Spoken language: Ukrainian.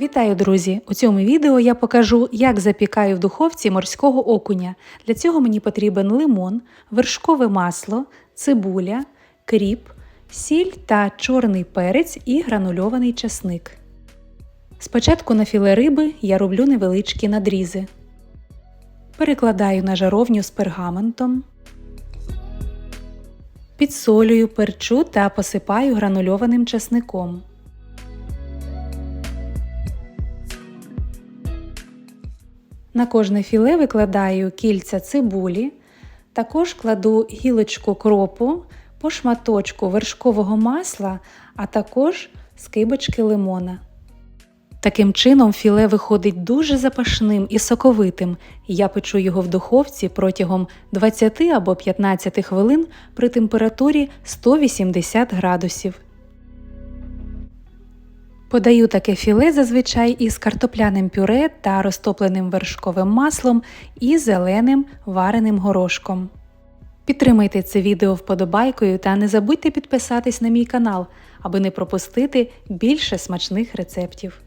Вітаю, друзі! У цьому відео я покажу, як запікаю в духовці морського окуня. Для цього мені потрібен лимон, вершкове масло, цибуля, кріп, сіль та чорний перець і гранульований часник. Спочатку на філе риби я роблю невеличкі надрізи. Перекладаю на жаровню з пергаментом. Підсолюю, перчу та посипаю гранульованим часником. На кожне філе викладаю кільця цибулі, також кладу гілочку кропу, по шматочку вершкового масла, а також скибочки лимона. Таким чином філе виходить дуже запашним і соковитим, я печу його в духовці протягом 20 або 15 хвилин при температурі 180 градусів. Подаю таке філе зазвичай із картопляним пюре та розтопленим вершковим маслом і зеленим вареним горошком. Підтримайте це відео вподобайкою та не забудьте підписатись на мій канал, аби не пропустити більше смачних рецептів.